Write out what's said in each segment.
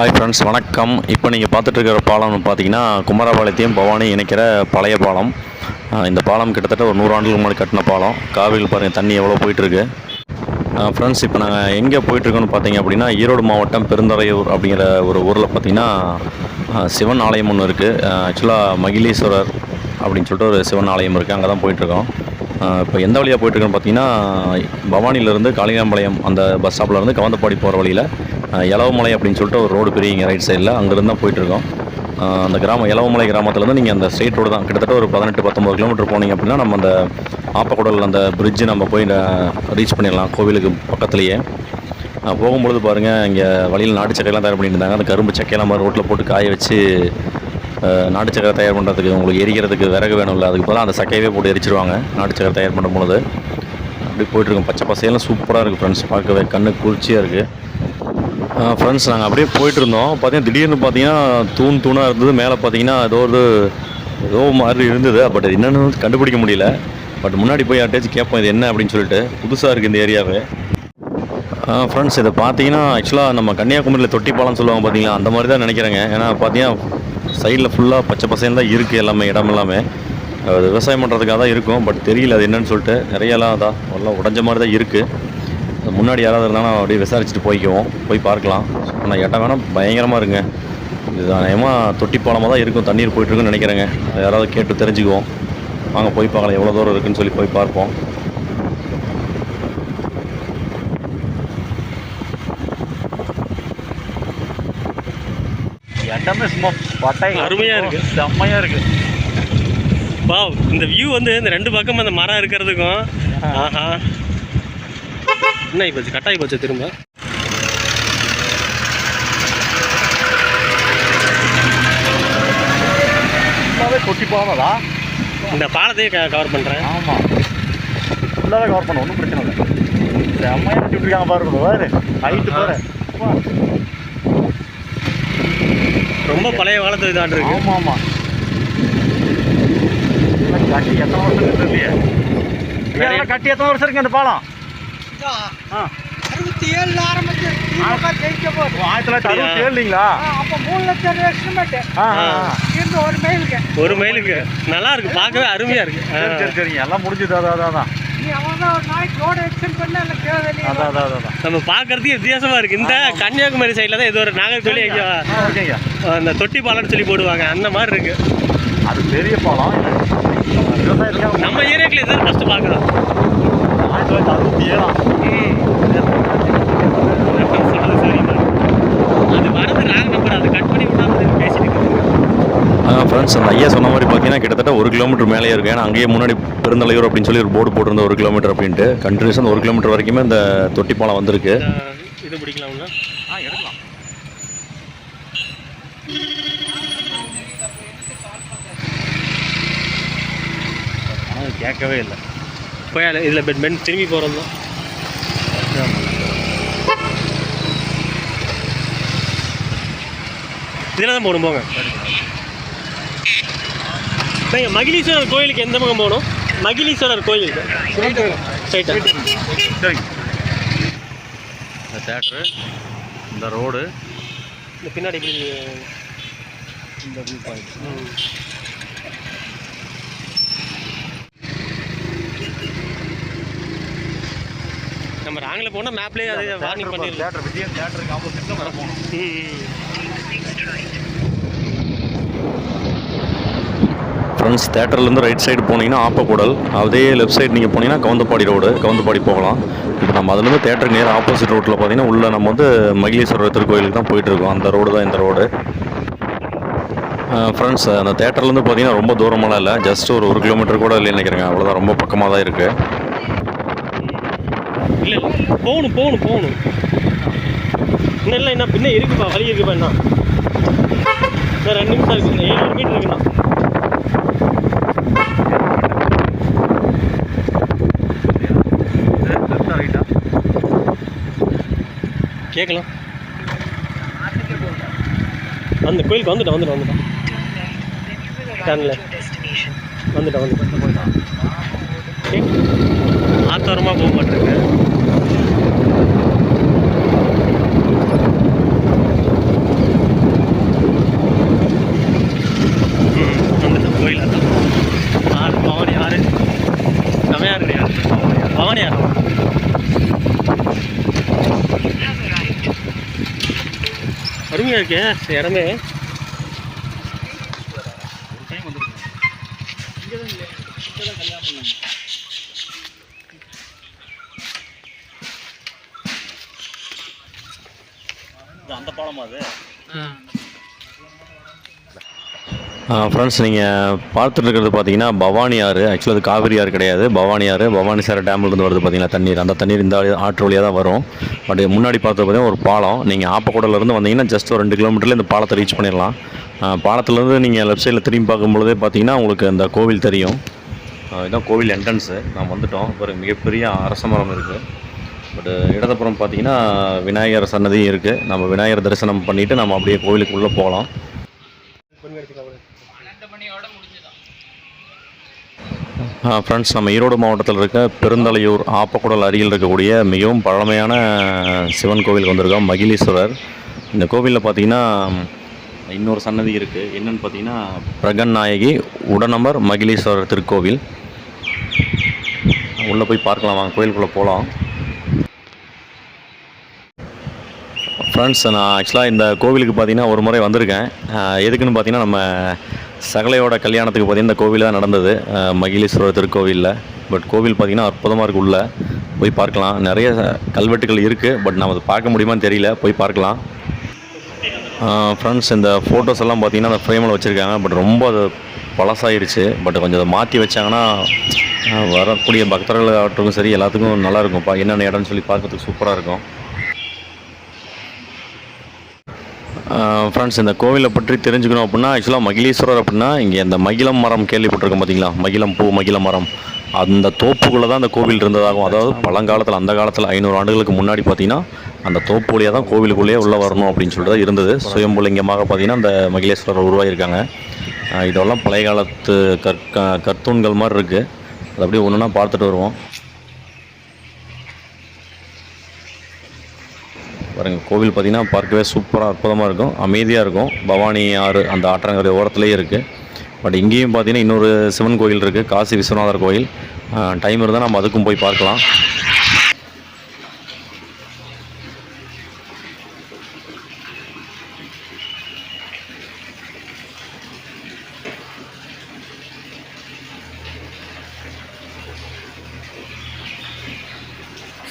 Hi friends வணக்கம். இப்போ நீங்கள் பார்த்துட்டு இருக்கிற பாலம்னு பார்த்தீங்கன்னா குமாரபாளையத்தையும் பவானி இணைக்கிற பழைய பாலம். இந்த பாலம் கிட்டத்தட்ட ஒரு நூறாண்டுக்கு முன்னாடி கட்டின பாலம். காவிரியில் பாருங்கள் தண்ணி எவ்வளோ போயிட்டுருக்கு. ஃப்ரெண்ட்ஸ் இப்போ நாங்கள் எங்கே போயிட்டுருக்கோன்னு பார்த்தீங்க அப்படின்னா ஈரோடு மாவட்டம் பெருந்தரையூர் அப்படிங்கிற ஒரு ஊரில் பார்த்தீங்கன்னா சிவன் ஆலயம் ஒன்று இருக்குது ஆக்சுவலாக மகிழீஸ்வரர் அப்படின்னு சொல்லிட்டு ஒரு சிவன் ஆலயம் இருக்குது அங்கே தான் போயிட்டுருக்கோம். இப்போ எந்த வழியாக போயிட்டுருக்கோன்னு பார்த்தீங்கன்னா பவானியிலேருந்து காளிகாம்பாளையம் அந்த பஸ் ஸ்டாப்லேருந்து கவந்தப்பாடி போகிற வழியில் எலவமலை அப்படின்னு சொல்லிட்டு ஒரு ரோடு பெரியங்க ரைட் சைடில் அங்கேருந்து தான் போயிட்டுருக்கோம். அந்த கிராமம் எலவமலை கிராமத்துலேருந்து நீங்கள் அந்த ஸ்ட்ரெயிட் ரோடு தான். கிட்டத்தட்ட ஒரு பதினெட்டு பத்தொம்பது கிலோமீட்டர் போனீங்க அப்படின்னா நம்ம அந்த ஆப்பக்குடல் அந்த பிரிட்ஜு நம்ம போய் ரீச் பண்ணிடலாம் கோவிலுக்கு பக்கத்துலேயே. போகும்பொழுது பாருங்கள் இங்கே வழியில் நாட்டு சக்கையெல்லாம் தயார் பண்ணிட்டு இருந்தாங்க. அந்த கரும்பு சக்கையெல்லாம் மாதிரி ரோட்டில் போட்டு காய வச்சு நாட்டு சக்கரை தயார் பண்ணுறதுக்கு உங்களுக்கு எரிக்கிறதுக்கு விறகு வேணும்ல அதுக்கு பதிலாக அந்த சக்கையவே போட்டு எரிச்சிருவாங்க நாட்டு சக்கரை தயார் பண்ணும் பொழுது. அப்படி போயிட்டுருக்கோம் பச்சை பசையெல்லாம் சூப்பராக இருக்குது ஃப்ரெண்ட்ஸ் பார்க்கவே கண்ணு குளிர்ச்சியாக இருக்குது ஃப்ரெண்ட்ஸ் நாங்கள் அப்படியே போயிட்டு இருந்தோம் பார்த்தீங்கன்னா திடீர்னு பார்த்தீங்கன்னா தூண் தூணாக இருந்தது. மேலே பார்த்தீங்கன்னா ஏதோ ஒரு ஏதோ மாதிரி இருந்தது. பட் என்னென்னு கண்டுபிடிக்க முடியல. பட் முன்னாடி போய் யார்ட்டாச்சும் கேட்போம் இது என்ன அப்படின்னு சொல்லிட்டு. புதுசாக இருக்குது இந்த ஏரியாவே. ஃப்ரெண்ட்ஸ் இதை பார்த்தீங்கன்னா ஆக்சுவலாக நம்ம கன்னியாகுமரியில் தொட்டி பாலம் சொல்லுவாங்க பார்த்தீங்களா அந்த மாதிரி தான் நினைக்கிறேங்க. ஏன்னா பார்த்தீங்கன்னா சைடில் ஃபுல்லாக பச்சை பசைன்னு தான் இருக்குது எல்லாமே இடம் எல்லாமே. அது விவசாயம் பண்ணுறதுக்காக தான் இருக்கும். பட் தெரியல அது என்னன்னு சொல்லிட்டு. நிறையலாம் அதான் எல்லாம் உடஞ்ச மாதிரி தான் இருக்குது முன்னாடி யாராவது இருந்தாலும் அப்படியே விசாரிச்சுட்டு போய்க்குவோம். போய் பார்க்கலாம். ஆனால் இடம் வேணால் பயங்கரமாக இருங்க. இது அநேகமாக தொட்டி பாலமாக தான் இருக்கும். தண்ணீர் போயிட்டுருக்குன்னு நினைக்கிறேங்க. அதை யாராவது கேட்டு தெரிஞ்சுக்குவோம். வாங்க போய் பார்க்கலாம். எவ்வளோ தூரம் இருக்குன்னு சொல்லி போய் பார்ப்போம். இடமே சும்மா பட்டை அருமையா இருக்கு. செம்மையா இருக்கு. வா இந்த வியூ வந்து இந்த ரெண்டு பக்கம் அந்த மரம் இருக்கிறதுக்கும். ஆஹா. என்ன போச்சு கட்டாயி போச்சு திரும்ப. கொட்டி போகாதா இந்த பாலத்தையே கவர் பண்ணுறேன் ஆமா. ஃபுல்லாவே கவர் பண்ண ஒன்றும் பிரச்சனை இல்லை. செம்மையா கட்டி விட்டுருக்காங்க பாருங்க பாரு. ஹைட்டு பாரு. ரொம்ப பழைய காலத்து இதாண்டு இருக்கு. ஆமா ஆமா. இதெல்லாம் கட்டி எத்தனை வருஷம் இருக்கு இதெல்லாம் கட்டி எத்தனை வருஷம் இருக்கு அந்த பாலம்? அறுபத்தி ஏழுல ஆரம்பிச்சு ஜெயிக்க போகுது. ஆயிரத்தி தொள்ளாயிரத்தி அறுபத்தி ஏழுங்களா அப்ப மூணு லட்சம் எஸ்டிமேட் ஆ, ஆ. இருந்து ஒரு மைலுக்கு ஒரு மைலுக்கு நல்லா இருக்கு பார்க்கவே அருமையா இருக்கு. சரி சரி சரிங்க. எல்லாம் முடிஞ்சது. அதான் அதான் நம்ம பார்க்கறதுக்கு வித்தியாசமா இருக்கு. இந்த கன்னியாகுமரி சைடில் தான் ஏதோ ஒரு நாகர்கோலி எங்கேயோ, அந்த தொட்டி பாலம்னு சொல்லி போடுவாங்க. அந்த மாதிரி இருக்கு. அது பெரிய பாலம். நம்ம ஏரியாக்குள்ள இதான் ஃபர்ஸ்ட் பார்க்குறோம். ஆயிரத்தி ஃப்ரெண்ட்ஸ் அந்த ஐயா சொன்ன மாதிரி பார்த்தீங்கன்னா கிட்டத்தட்ட ஒரு கிலோமீட்டர் மேலேயே இருக்கு. ஏன்னா அங்கேயே முன்னாடி பெருந்தலையூர் அப்படின்னு சொல்லி ஒரு போர்டு போட்டிருந்த ஒரு கிலோமீட்டர் அப்படின்ட்டு. கண்டினியூஸ் ஒரு கிலோமீட்டர் வரைக்குமே இந்த தொட்டி பாலம் வந்திருக்கு இது பிடிக்கலாம்ல ஆ எடுக்கலாம். கேட்கவே இல்லை. போய் இதில் பெட் பென் திரும்பி போகிறது தான் இதில் தான் போகணும் போங்க. நீங்கள் மகிழீஸ்வரர் கோயிலுக்கு எந்த பக்கம் போகணும்? மகிழீஸ்வரர் சரிங்க இந்த தேட்ரு இந்த ரோடு இந்த பின்னாடி இந்த வியூ பாயிண்ட் நம்ம ராங்கில் போனால் மேப்லேயே அது வார்னிங் பண்ணிடலாம். தேட்டர் விஜயன் தேட்டருக்கு ஆப்போசிட்டில் வர போகணும். ஃப்ரெண்ட்ஸ் தேட்டர்லேருந்து ரைட் சைடு போனீங்கன்னா ஆப்பக்கூடல் அதே லெஃப்ட் சைடு நீங்கள் போனீங்கன்னா கவுந்தப்பாடி ரோடு கவுந்தப்பாடி போகலாம். இப்போ நம்ம அதுலேருந்து தேட்டருக்கு நேர் ஆப்போசிட் ரோட்டில் பார்த்தீங்கன்னா உள்ளே நம்ம வந்து மகிழீஸ்வரர் திருக்கோயிலுக்கு தான் போயிட்டுருக்கோம் அந்த ரோடு தான் இந்த ரோடு ஃப்ரெண்ட்ஸ் அந்த தேட்டர்லேருந்து பார்த்தீங்கன்னா ரொம்ப தூரமெல்லாம் இல்லை. ஜஸ்ட் ஒரு ஒரு கிலோமீட்டர் கூட இல்லைன்னு நினைக்கிறேங்க. அவ்வளோதான் ரொம்ப பக்கமாக தான் இருக்குது இல்லை இல்லை. போகணும் போகணும் போகணும். இன்னும் இல்லை என்ன பின்ன இருக்குப்பா வழி இருக்குப்பா என்ன இன்னும் ரெண்டு நிமிஷம் இருக்கு ஏழு மீட்டர் இருக்குண்ணா. ரைட்டா கேட்கலாம் அந்த கோயிலுக்கு வந்துட்டேன் வந்துட்டேன் வந்துட்டேன் டன்ல. வந்துட்டேன் வந்துட்டேன் ஆத்தோரமாக போக மாட்டேங்க பவானி ஆறு அருமையாக இருக்கே இந்த இடமே அந்த பாலமா அது? ஃப்ரெண்ட்ஸ் நீங்கள் பார்த்துட்டு இருக்கிறது பார்த்தீங்கன்னா பவானி ஆறு. ஆக்சுவலாக அது காவிரி ஆறு கிடையாது. பவானி ஆறு பவானி சார டேம்லேருந்து வருது பார்த்தீங்கன்னா தண்ணீர். அந்த தண்ணீர் இந்த ஆற்று வழியாக தான் வரும். பட் முன்னாடி பார்த்தது பார்த்தீங்கன்னா ஒரு பாலம். நீங்கள் ஆப்பக்கூடலேருந்து வந்தீங்கன்னா ஜஸ்ட் ஒரு ரெண்டு கிலோமீட்டரில் இந்த பாலத்தை ரீச் பண்ணிடலாம். பாலத்துலேருந்து நீங்கள் லெஃப்ட் சைடில் திரும்பி பார்க்கும்பொழுதே பார்த்தீங்கன்னா உங்களுக்கு அந்த கோவில் தெரியும். இதுதான் கோவில் என்ட்ரன்ஸு நான் வந்துட்டோம். ஒரு மிகப்பெரிய அரச மரம் இருக்குது பட் இடதுபுறம் பார்த்தீங்கன்னா விநாயகர் சன்னதியும் இருக்குது நம்ம விநாயகர் தரிசனம் பண்ணிவிட்டு நம்ம அப்படியே கோவிலுக்குள்ளே போகலாம். ஃப்ரெண்ட்ஸ் நம்ம ஈரோடு மாவட்டத்தில் இருக்க பெருந்தலையூர் ஆப்பக்குடல் அருகில் இருக்கக்கூடிய மிகவும் பழமையான சிவன் கோவிலுக்கு வந்திருக்கோம் மகிழீஸ்வரர். இந்த கோவிலில் பார்த்தீங்கன்னா இன்னொரு சன்னதி இருக்குது என்னன்னு பார்த்தீங்கன்னா பிரகன் நாயகி உடனமர் மகிழீஸ்வரர் திருக்கோவில். உள்ளே போய் பார்க்கலாம் வாங்க கோயிலுக்குள்ளே போகலாம் ஃப்ரெண்ட்ஸ் நான் ஆக்சுவலாக இந்த கோவிலுக்கு பார்த்தீங்கன்னா ஒரு முறை வந்திருக்கேன். எதுக்குன்னு பார்த்தீங்கன்னா நம்ம சகலையோட கல்யாணத்துக்கு பார்த்தீங்கன்னா இந்த கோவில் தான் நடந்தது. அஹ் மகிழீஸ்வரர் திருக்கோவிலில். பட் கோவில் பார்த்தீங்கன்னா அற்புதமாக இருக்குது உள்ளே. போய் பார்க்கலாம். நிறைய கல்வெட்டுகள் இருக்குது பட் நம்ம அதை பார்க்க முடியுமான்னு தெரியல. போய் பார்க்கலாம். ஃப்ரெண்ட்ஸ் இந்த ஃபோட்டோஸ் எல்லாம் பார்த்தீங்கன்னா அந்த ஃப்ரேமில் வச்சுருக்காங்க. பட் ரொம்ப அது பழசாயிருச்சு. பட் கொஞ்சம் அதை மாற்றி வச்சாங்கன்னா வரக்கூடிய பக்தர்கள் ஆகட்டும் சரி எல்லாத்துக்கும் நல்லாயிருக்கும் பா என்னென்ன இடம்னு சொல்லி பார்க்கறதுக்கு சூப்பராக இருக்கும். ஃப்ரெண்ட்ஸ் இந்த கோவிலை பற்றி தெரிஞ்சுக்கணும் அப்படின்னா ஆக்சுவலாக மகிழீஸ்வரர் அப்படின்னா இங்கே இந்த மகிழம் மரம் கேள்விப்பட்டிருக்கோம் பார்த்தீங்களா மகிழம் பூ மகிழம் மரம். அந்த தோப்புக்குள்ளே தான் அந்த கோவில் இருந்ததாகும் அதாவது பழங்காலத்தில் அந்த காலத்தில் ஐநூறு ஆண்டுகளுக்கு முன்னாடி பார்த்தீங்கன்னா அந்த தோப்பு வழியாக தான் கோவிலுக்குள்ளேயே உள்ளே வரணும் அப்படின்னு சொல்லிட்டு தான் இருந்தது. சுயம்புலிங்கமாக பார்த்தீங்கன்னா அந்த மகிழேஸ்வரர் உருவாகியிருக்காங்க. இதெல்லாம் பழைய காலத்து கற்க கற்தூண்கள் மாதிரி இருக்குது அது அப்படியே ஒன்றுனா பார்த்துட்டு வருவோம். பாருங்க கோவில் பார்த்தீங்கன்னா பார்க்கவே சூப்பராக அற்புதமாக இருக்கும். அமைதியாக இருக்கும். பவானி ஆறு அந்த ஆற்றங்கரை ஓரத்துலேயே இருக்குது பட் இங்கேயும் பார்த்திங்கன்னா இன்னொரு சிவன் கோயில் இருக்குது காசி விஸ்வநாதர் கோயில். டைம் இருந்தால் நம்ம அதுக்கும் போய் பார்க்கலாம்.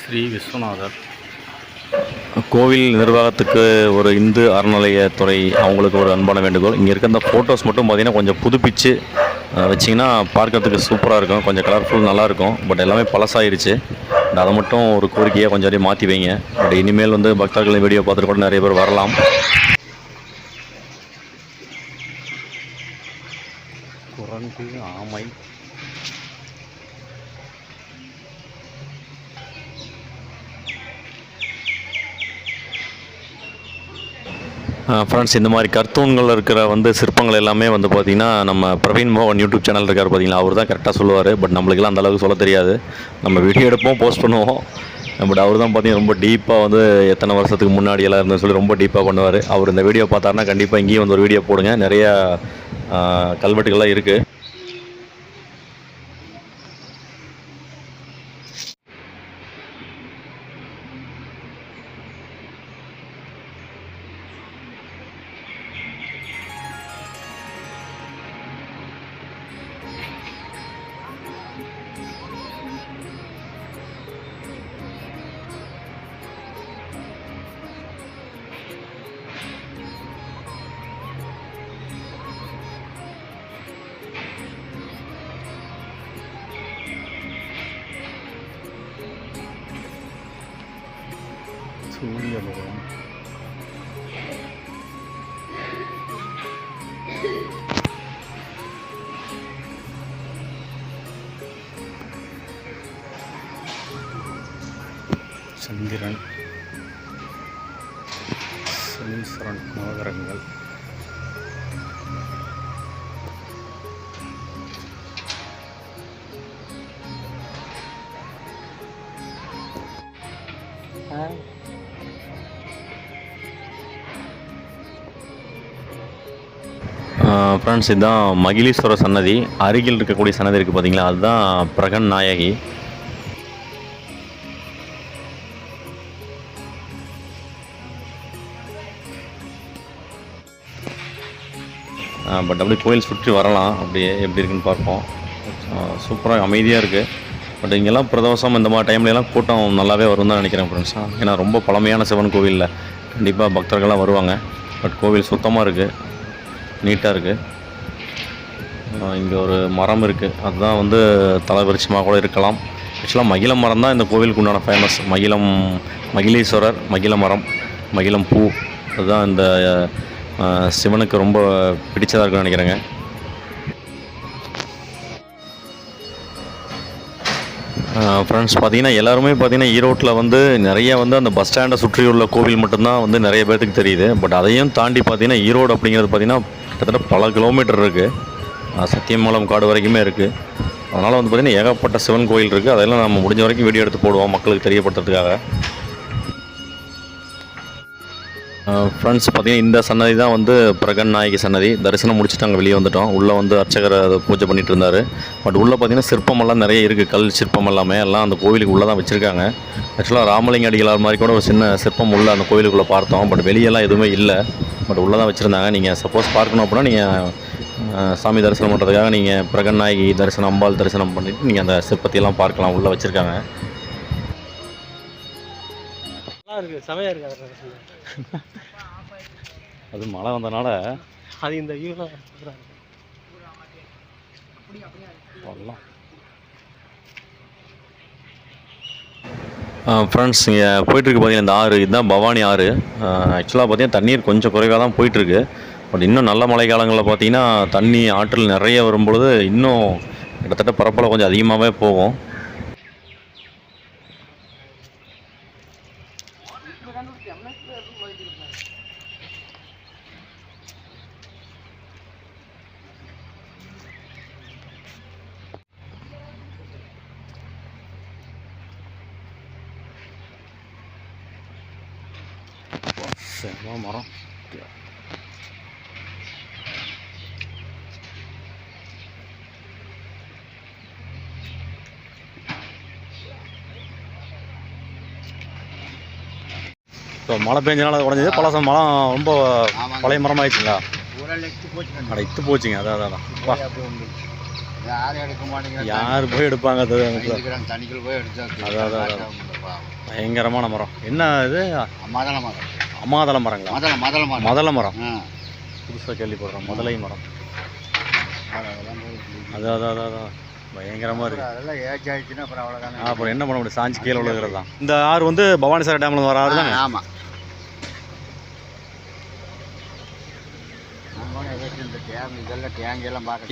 ஸ்ரீ விஸ்வநாதர். கோவில் நிர்வாகத்துக்கு ஒரு இந்து அறநிலையத்துறை அவங்களுக்கு ஒரு அன்பான வேண்டுகோள். இங்கே இருக்க அந்த ஃபோட்டோஸ் மட்டும் பார்த்தீங்கன்னா கொஞ்சம் புதுப்பிச்சு வச்சிங்கன்னா பார்க்கறதுக்கு சூப்பராக இருக்கும். கொஞ்சம் கலர்ஃபுல் நல்லாயிருக்கும் பட் எல்லாமே பழசாயிருச்சு. அதை மட்டும் ஒரு கோரிக்கையாக கொஞ்சம் அப்படியே மாற்றி வைங்க. பட் இனிமேல் வந்து பக்தர்களின் வீடியோ பார்த்துட்டு கூட நிறைய பேர் வரலாம். குரங்கு ஆமை ஃப்ரெண்ட்ஸ் இந்த மாதிரி கர்த்தூன்கள் இருக்கிற வந்து சிற்பங்கள் எல்லாமே வந்து பார்த்திங்கன்னா நம்ம பிரவீன் மோகன் யூடியூப் சேனல் இருக்கார் பார்த்தீங்களா? அவர் தான் கரெக்டாக சொல்லுவார். பட் நம்மளுக்கெல்லாம் அந்த அளவுக்கு சொல்ல தெரியாது. நம்ம வீடியோ எடுப்போம் போஸ்ட் பண்ணுவோம். பட் அவர் தான் பார்த்தீங்கன்னா ரொம்ப டீப்பாக வந்து எத்தனை வருஷத்துக்கு முன்னாடி எல்லாம் இருந்ததுன்னு சொல்லி ரொம்ப டீப்பாக பண்ணுவார். அவர் இந்த வீடியோ பார்த்தாருன்னா கண்டிப்பாக இங்கேயும் வந்து ஒரு வீடியோ போடுங்க. நிறையா கல்வெட்டுகள்லாம் இருக்குது சந்திரன் சனீஸ்வரன் நவகரங்கள் ஃப்ரெண்ட்ஸ் இதுதான் மகிழீஸ்வர சன்னதி. அருகில் இருக்கக்கூடிய சன்னதி இருக்குது பார்த்தீங்களா அதுதான் பிரகன் நாயகி. பட் அப்படியே கோயில் சுற்றி வரலாம். அப்படியே எப்படி இருக்குன்னு பார்ப்போம். சூப்பராக அமைதியாக இருக்குது பட் இங்கெல்லாம் பிரதோஷம் இந்த மாதிரி டைம்லலாம் கூட்டம் நல்லாவே வரும் தான் நினைக்கிறேன் ஃப்ரெண்ட்ஸ் ஏன்னா ரொம்ப பழமையான சிவன் கோவிலில் கண்டிப்பாக பக்தர்கள்லாம் வருவாங்க. பட் கோவில் சுத்தமாக இருக்குது நீட்டாக இருக்குது இங்கே ஒரு மரம் இருக்குது அதுதான் வந்து தலைவரிச்சமாக கூட இருக்கலாம். ஆக்சுவலாக மகிழ மரம் தான் இந்த கோவிலுக்கு உண்டான ஃபேமஸ் மகிழம் மகிழேஸ்வரர் மகிழ மரம் மகிழம் பூ. அதுதான் இந்த சிவனுக்கு ரொம்ப பிடிச்சதாக இருக்கும்னு நினைக்கிறேங்க. ஃப்ரெண்ட்ஸ் பார்த்தீங்கன்னா எல்லாருமே பார்த்தீங்கன்னா ஈரோட்டில் வந்து நிறைய வந்து அந்த பஸ் ஸ்டாண்டை சுற்றியுள்ள கோவில் மட்டும்தான் வந்து நிறைய பேர்த்துக்கு தெரியுது. பட் அதையும் தாண்டி பார்த்தீங்கன்னா ஈரோடு அப்படிங்கிறது பார்த்தீங்கன்னா கிட்டத்தட்ட பல கிலோமீட்டர் இருக்குது சத்தியமங்கலம் காடு வரைக்குமே இருக்குது அதனால் வந்து பார்த்திங்கன்னா ஏகப்பட்ட சிவன் கோயில் இருக்குது அதெல்லாம் நம்ம முடிஞ்ச வரைக்கும் வீடியோ எடுத்து போடுவோம் மக்களுக்கு தெரியப்படுத்துறதுக்காக. ஃப்ரெண்ட்ஸ் பார்த்தீங்கன்னா இந்த சன்னதி தான் வந்து பிரகன் நாயகி சன்னதி. தரிசனம் முடிச்சுட்டு அங்கே வெளியே வந்துட்டோம். உள்ளே வந்து அர்ச்சகர் பூஜை பண்ணிட்டு இருந்தார். பட் உள்ளே பார்த்தீங்கன்னா சிற்பமெல்லாம் நிறைய இருக்குது கல் சிற்பம் எல்லாமே. எல்லாம் அந்த கோவிலுக்கு உள்ளே தான் வச்சுருக்காங்க ஆக்சுவலாக ராமலிங்க அடிகளார் மாதிரி கூட ஒரு சின்ன சிற்பம் உள்ள அந்த கோவிலுக்குள்ளே பார்த்தோம். பட் வெளியெல்லாம் எதுவுமே இல்லை. பட் உள்ளே தான் வச்சுருந்தாங்க. நீங்கள் சப்போஸ் பார்க்கணும் அப்படின்னா நீங்கள் சாமி தரிசனம் பண்ணுறதுக்காக நீங்கள் பிரகன் நாயகி தரிசனம் அம்பாள் தரிசனம் பண்ணிவிட்டு நீங்கள் அந்த சிற்பத்தையெல்லாம் பார்க்கலாம். உள்ளே வச்சுருக்காங்க. நல்லா இருக்கு. செமையா அது மழை வந்தனால அது இந்த வியூலாம் ஃப்ரெண்ட்ஸ் இங்கே போயிட்டுருக்கு பார்த்தீங்கன்னா இந்த ஆறு? இதுதான் பவானி ஆறு. ஆக்சுவலாக பார்த்தீங்கன்னா தண்ணீர் கொஞ்சம் குறைவாக தான் போயிட்டுருக்கு. பட் இன்னும் நல்ல மழை காலங்களில் பார்த்தீங்கன்னா தண்ணி ஆற்றில் நிறைய வரும்பொழுது இன்னும் கிட்டத்தட்ட பரப்பளவு கொஞ்சம் அதிகமாகவே போகும். செம மரம் இப்போ மழை பெஞ்சனால உடஞ்சது. பழசம் மரம் ரொம்ப பழைய மரம் ஆயிடுச்சுங்களா? அட இத்து போச்சுங்க. அதான் அதான், வா. யார் போய் எடுப்பாங்க அது அதான், அதான். பயங்கரமான மரம். என்ன இது? மரம். அமாதள மரங்களா மதள மதள மரம். மதள மரம். புதுசாக கேள்விப்படுறோம் முதலை மரம். அதான் அதான் அதான் பயங்கரமாக இருக்குது அதெல்லாம் ஏஜ் ஆயிடுச்சுன்னா அப்புறம் அவ்வளோதானே அப்புறம் என்ன பண்ண முடியும்? சாஞ்சி கீழே விழுகிறது தான். இந்த ஆறு வந்து பவானிசாகர் டேம்ல வர ஆறு தானே? ஆமாம்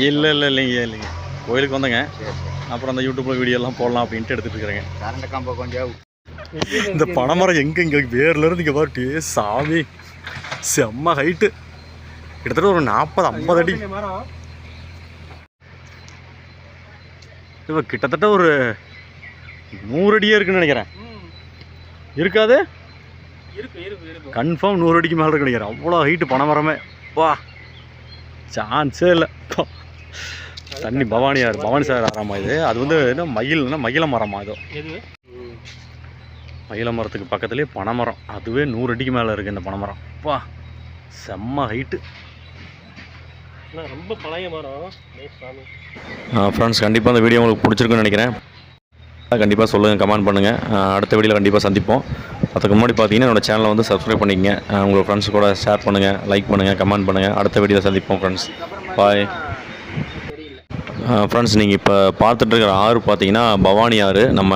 இல்லை இல்லை இல்லைங்க இல்லைங்க கோயிலுக்கு வந்தேங்க. அப்புறம் அந்த யூடியூப்ல வீடியோ எல்லாம் போடலாம் அப்படின்ட்டு எடுத்துட்டு இருக்கிறேங்க. கரண்ட் கம்பம் கொஞ்சம் இந்த பனைமரம் எங்க? இங்க வேர்ல இருந்து இங்க பாரு சாமி. செம்ம ஹைட்டு கிட்டத்தட்ட ஒரு நாற்பது ஐம்பது அடி. இப்போ கிட்டத்தட்ட ஒரு நூறு அடியே இருக்குன்னு நினைக்கிறேன். இருக்காது? இருக்கு இருக்கு இருக்கு. கன்ஃபார்ம் நூறு அடிக்கு மேலே இருக்கு நினைக்கிறேன். அவ்வளோ ஹைட்டு பனைமரமே. வா. சான்ஸே இல்லை. தண்ணி பவானி ஆறு பவானி சார் ஆறாமா இது? அது வந்து என்ன மயில் மகிழ மரமா இதோ? மயில மரத்துக்கு பக்கத்துலேயே பனைமரம். அதுவே நூறு அடிக்கு மேலே இருக்குது இந்த பனைமரம். வா செம்ம ஹைட்டு ரொம்ப பழைய மரம். ஃப்ரெண்ட்ஸ் கண்டிப்பாக அந்த வீடியோ உங்களுக்கு பிடிச்சிருக்குன்னு நினைக்கிறேன். கண்டிப்பாக சொல்லுங்கள் கமெண்ட் பண்ணுங்கள் அடுத்த வீடியோவில் கண்டிப்பாக சந்திப்போம். அதுக்கு முன்னாடி பார்த்தீங்கன்னா என்னோட சேனலை வந்து சப்ஸ்கிரைப் பண்ணிக்கங்க. உங்கள் ஃப்ரெண்ட்ஸ் கூட ஷேர் பண்ணுங்கள் லைக் பண்ணுங்கள் கமெண்ட் பண்ணுங்கள் அடுத்த வீடியோவில் சந்திப்போம் ஃப்ரெண்ட்ஸ் பாய் ஃப்ரெண்ட்ஸ் நீங்கள் இப்போ பார்த்துட்டு இருக்கிற ஆறு பார்த்தீங்கன்னா பவானி ஆறு நம்ம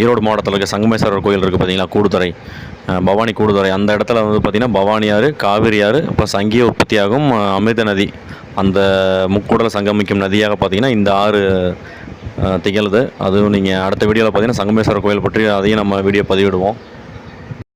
ஈரோடு மாவட்டத்தில் இருக்க சங்கமேஸ்வரர் கோயில் இருக்குது பார்த்தீங்களா கூடுதுறை. பவானி கூடுதுறை. அந்த இடத்துல வந்து பார்த்திங்கன்னா பவானி ஆறு காவிரி ஆறு இப்போ சங்கிய உற்பத்தியாகும் அமிர்த நதி. அந்த முக்கூடல சங்கமிக்கும் நதியாக பார்த்தீங்கன்னா இந்த ஆறு திகழுது. அதுவும் நீங்கள் அடுத்த வீடியோவில் பார்த்தீங்கன்னா சங்கமேஸ்வரர் கோயில் பற்றி அதையும் நம்ம வீடியோ பதிவிடுவோம்.